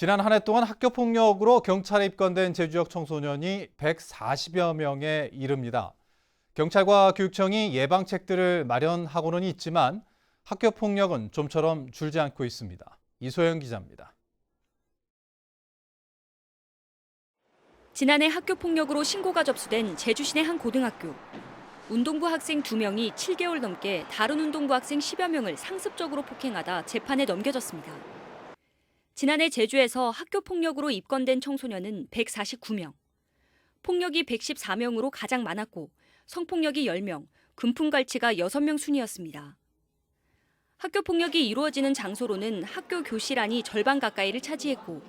지난 한 해 동안 학교 폭력으로 경찰에 입건된 제주역 청소년이 140여 명에 이릅니다. 경찰과 교육청이 예방책들을 마련하고는 있지만 학교 폭력은 좀처럼 줄지 않고 있습니다. 이소영 기자입니다. 지난해 학교 폭력으로 신고가 접수된 제주시내 한 고등학교. 운동부 학생 2명이 7개월 넘게 다른 운동부 학생 10여 명을 상습적으로 폭행하다 재판에 넘겨졌습니다. 지난해 제주에서 학교 폭력으로 입건된 청소년은 149명. 폭력이 114명으로 가장 많았고 성폭력이 10명, 금품갈취가 6명 순이었습니다. 학교 폭력이 이루어지는 장소로는 학교 교실 안이 절반 가까이를 차지했고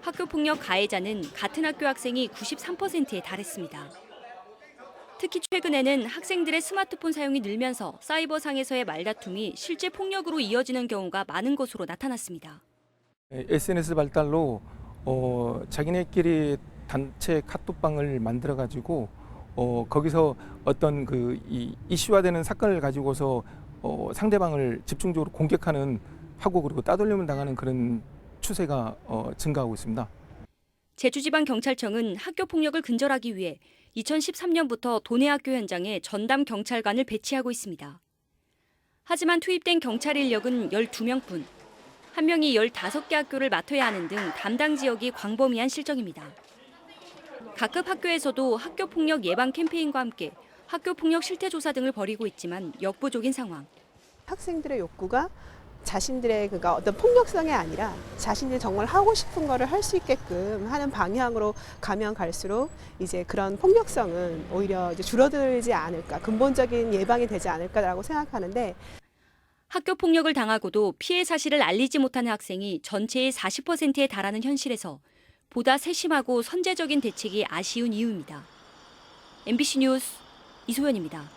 학교 폭력 가해자는 같은 학교 학생이 93%에 달했습니다. 특히 최근에는 학생들의 스마트폰 사용이 늘면서 사이버상에서의 말다툼이 실제 폭력으로 이어지는 경우가 많은 것으로 나타났습니다. SNS 발달로 어, 자기네끼리 단체 카톡방을 만들어 가지고 어, 거기서 어떤 그 이, 이슈화되는 사건을 가지고서 어, 상대방을 집중적으로 공격하는 하고 그리고 따돌림을 당하는 그런 추세가 어, 증가하고 있습니다. 제주지방경찰청은 학교 폭력을 근절하기 위해 2013년부터 도내 학교 현장에 전담 경찰관을 배치하고 있습니다. 하지만 투입된 경찰 인력은 12명뿐. 한 명이 15개 학교를 맡아야 하는 등 담당 지역이 광범위한 실정입니다. 각급 학교에서도 학교 폭력 예방 캠페인과 함께 학교 폭력 실태 조사 등을 벌이고 있지만 역부족인 상황. 학생들의 욕구가 자신들의 그가 어떤 폭력성이 아니라 자신들이 정말 하고 싶은 거를 할 수 있게끔 하는 방향으로 가면 갈수록 이제 그런 폭력성은 오히려 이제 줄어들지 않을까 근본적인 예방이 되지 않을까라고 생각하는데 학교 폭력을 당하고도 피해 사실을 알리지 못하는 학생이 전체의 40%에 달하는 현실에서 보다 세심하고 선제적인 대책이 아쉬운 이유입니다. MBC 뉴스 이소연입니다.